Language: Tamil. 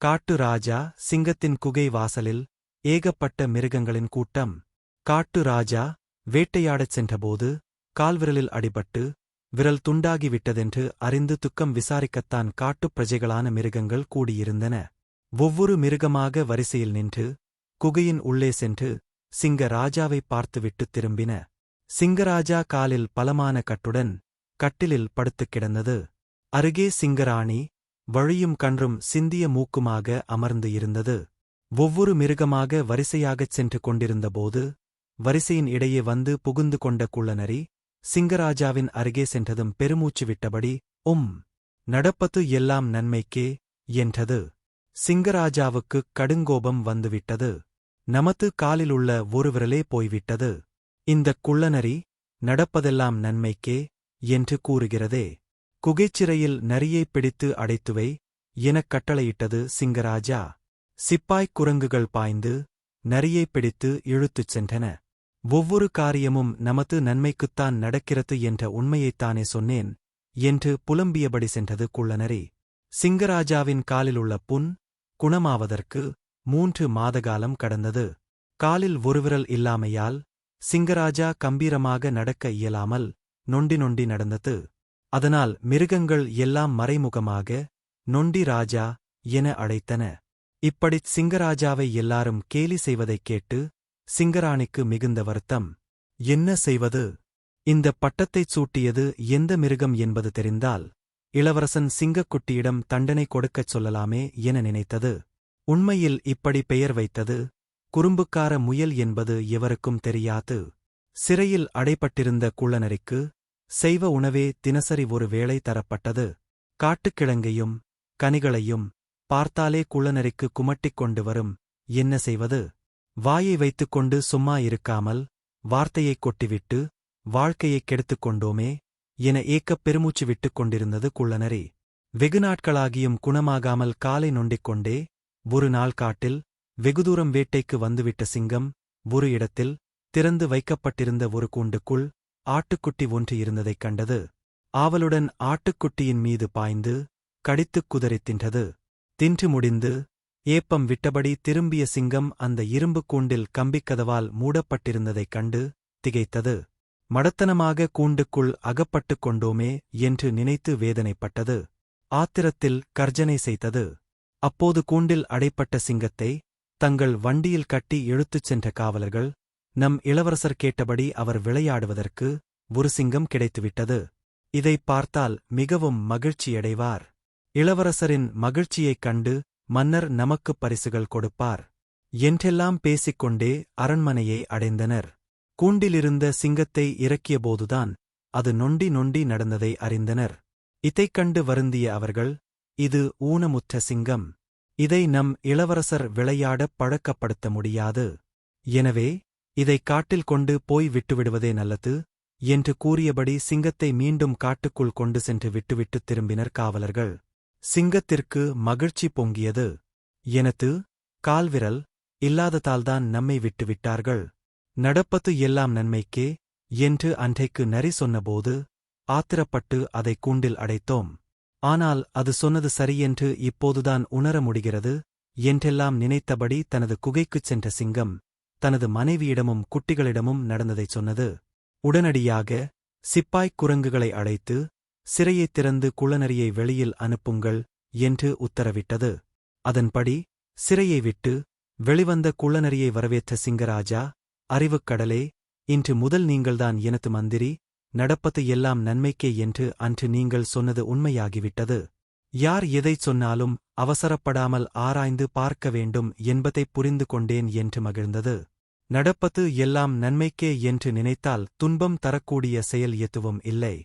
காட்டு ராஜா சிங்கத்தின் குகை வாசலில் ஏகப்பட்ட மிருகங்களின் கூட்டம். காட்டு ராஜா வேட்டையாடச் சென்றபோது கால்விரலில் அடிபட்டு விரல் துண்டாகிவிட்டதென்று அறிந்து துக்கம் விசாரிக்கத்தான் காட்டுப் பிரஜைகளான மிருகங்கள் கூடியிருந்தன. ஒவ்வொரு மிருகமாக வரிசையில் நின்று குகையின் உள்ளே சென்று சிங்க ராஜாவைப் பார்த்துவிட்டுத் திரும்பின. சிங்கராஜா காலில் பலமான கட்டுடன் கட்டிலில் படுத்துக் கிடந்தது. அருகே சிங்கராணி வழியும் கன்றும் சிந்திய மூக்குமாக அமர்ந்து இருந்தது. ஒவ்வொரு மிருகமாக வரிசையாகச் சென்று கொண்டிருந்தபோது வரிசையின் இடையே வந்து புகுந்து கொண்ட குள்ளநரி சிங்கராஜாவின் அருகே சென்றதும் பெருமூச்சு விட்டபடி உம் நடப்பது எல்லாம் நன்மைக்கே என்றது. சிங்கராஜாவுக்குக் கடுங்கோபம் வந்துவிட்டது. நமது காலிலுள்ள ஒரு விரலே போய்விட்டது. இந்தக் குள்ளநரி நடப்பதெல்லாம் நன்மைக்கே என்று கூறுகிறதே. குகைச்சிறையில் நரியைப் பிடித்து அடைத்துவை எனக் கட்டளையிட்டது சிங்கராஜா. சிப்பாய்க் குரங்குகள் பாய்ந்து நரியைப் பிடித்து இழுத்துச் சென்றன. ஒவ்வொரு காரியமும் நமது நன்மைக்குத்தான் நடக்கிறது என்ற உண்மையைத்தானே சொன்னேன் என்று புலம்பியபடி சென்றது குள்ளநரி. சிங்கராஜாவின் காலிலுள்ள புண் குணமாவதற்கு மூன்று மாதகாலம் கடந்தது. காலில் ஒருவிரல் இல்லாமையால் சிங்கராஜா கம்பீரமாக நடக்க இயலாமல் நொண்டி நொண்டி நடந்தது. அதனால் மிருகங்கள் எல்லாம் மறைமுகமாக நொண்டி ராஜா என அழைத்தன. இப்படிச் சிங்கராஜாவை எல்லாரும் கேலி செய்வதைக் கேட்டு சிங்கராணிக்கு மிகுந்த வருத்தம். என்ன செய்வது? இந்தப் பட்டத்தைச் சூட்டியது எந்த மிருகம் என்பது தெரிந்தால் இளவரசன் சிங்கக்குட்டியிடம் தண்டனை கொடுக்கச் சொல்லலாமே என நினைத்தது. உண்மையில் இப்படி பெயர் வைத்தது குறும்புக்கார முயல் என்பது எவருக்கும் தெரியாது. சிறையில் அடைப்பட்டிருந்த குள்ளனரிக்கு செய்வ உணவே தினசரி ஒரு வேளை தரப்பட்டது. காட்டுக்கிழங்கையும் கனிகளையும் பார்த்தாலே குள்ளநரிக்கு குமட்டிக் கொண்டு வரும். என்ன செய்வது? வாயை வைத்துக்கொண்டு சும்மா இருக்காமல் வார்த்தையைக் கொட்டிவிட்டு வாழ்க்கையைக் கெடுத்துக் கொண்டோமே என ஏக்கப் பெருமூச்சு விட்டுக் கொண்டிருந்தது குள்ளநரி. வெகு நாட்களாகியும் குணமாகாமல் காலை நொண்டிக் கொண்டே ஒரு நாள் காட்டில் வெகுதூரம் வேட்டைக்கு வந்துவிட்ட சிங்கம் ஒரு இடத்தில் திறந்து வைக்கப்பட்டிருந்த ஒரு கூண்டுக்குள் ஆட்டுக்குட்டி ஒன்று இருந்ததைக் கண்டது. ஆவலுடன் ஆட்டுக்குட்டியின் மீது பாய்ந்து கடித்துக் குதறித் தின்றது. தின்று முடிந்து ஏப்பம் விட்டபடி திரும்பிய சிங்கம் அந்த இரும்புக் கூண்டில் கம்பிக்கதவால் மூடப்பட்டிருந்ததைக் கண்டு திகைத்தது. மடத்தனமாக கூண்டுக்குள் அகப்பட்டுக் கொண்டோமே என்று நினைத்து வேதனைப்பட்டது. ஆத்திரத்தில் கர்ஜனை செய்தது. அப்போது கூண்டில் அடைப்பட்ட சிங்கத்தை தங்கள் வண்டியில் கட்டி இழுத்துச் சென்ற காவலர்கள் நம் இளவரசர் கேட்டபடி அவர் விளையாடுவதற்கு ஒரு சிங்கம் கிடைத்துவிட்டது. இதைப் பார்த்தால் மிகவும் மகிழ்ச்சியடைவார். இளவரசரின் மகிழ்ச்சியைக் கண்டு மன்னர் நமக்குப் பரிசுகள் கொடுப்பார். என்றெல்லாம் பேசிக்கொண்டே அரண்மனையை அடைந்தனர். கூண்டிலிருந்த சிங்கத்தை இறக்கியபோதுதான் அது நொண்டி நொண்டி நடந்ததை அறிந்தனர். இதைக் கண்டு வருந்திய அவர்கள் இது ஊனமுற்ற சிங்கம். இதை நம் இளவரசர் விளையாடப் பழக்கப்படுத்த முடியாது. எனவே இதைக் காட்டில் கொண்டு போய் விட்டுவிடுவதே நல்லது என்று கூறியபடி சிங்கத்தை மீண்டும் காட்டுக்குள் கொண்டு சென்று விட்டுவிட்டுத் திரும்பினர் காவலர்கள். சிங்கத்திற்கு மகிழ்ச்சி பொங்கியது. எனது கால்விரல் இல்லாததால்தான் நம்மை விட்டுவிட்டார்கள். நடப்பது எல்லாம் நன்மைக்கே என்று அன்றைக்கு நரி சொன்னபோது ஆத்திரப்பட்டு அதை கூண்டில் அடைத்தோம். ஆனால் அது சொன்னது சரியென்று இப்போதுதான் உணர முடிகிறது என்றெல்லாம் நினைத்தபடி தனது குகைக்குச் சென்ற சிங்கம் தனது மனைவியிடமும் குட்டிகளிடமும் நடந்ததைச் சொன்னது. உடனடியாக சிப்பாய்க் குரங்குகளை அழைத்து சிறையைத் திறந்து குளநரியை வெளியில் அனுப்புங்கள் என்று உத்தரவிட்டது. அதன்படி சிறையை விட்டு வெளிவந்த குள்ளநரியை வரவேற்ற சிங்கராஜா அறிவுக்கடலே இன்று முதல் நீங்கள்தான் எனது மந்திரி நடப்பது எல்லாம் நன்மைக்கே என்று அன்று நீங்கள் சொன்னது உண்மையாகிவிட்டது. யார் எதைச் சொன்னாலும் அவசரப்படாமல் ஆராய்ந்து பார்க்க வேண்டும் என்பதைப் புரிந்து கொண்டேன் என்று மகிழ்ந்தது. நடப்பது எல்லாம் நன்மைக்கே என்று நினைத்தால் துன்பம் தரக்கூடிய செயல் எதுவும் இல்லை.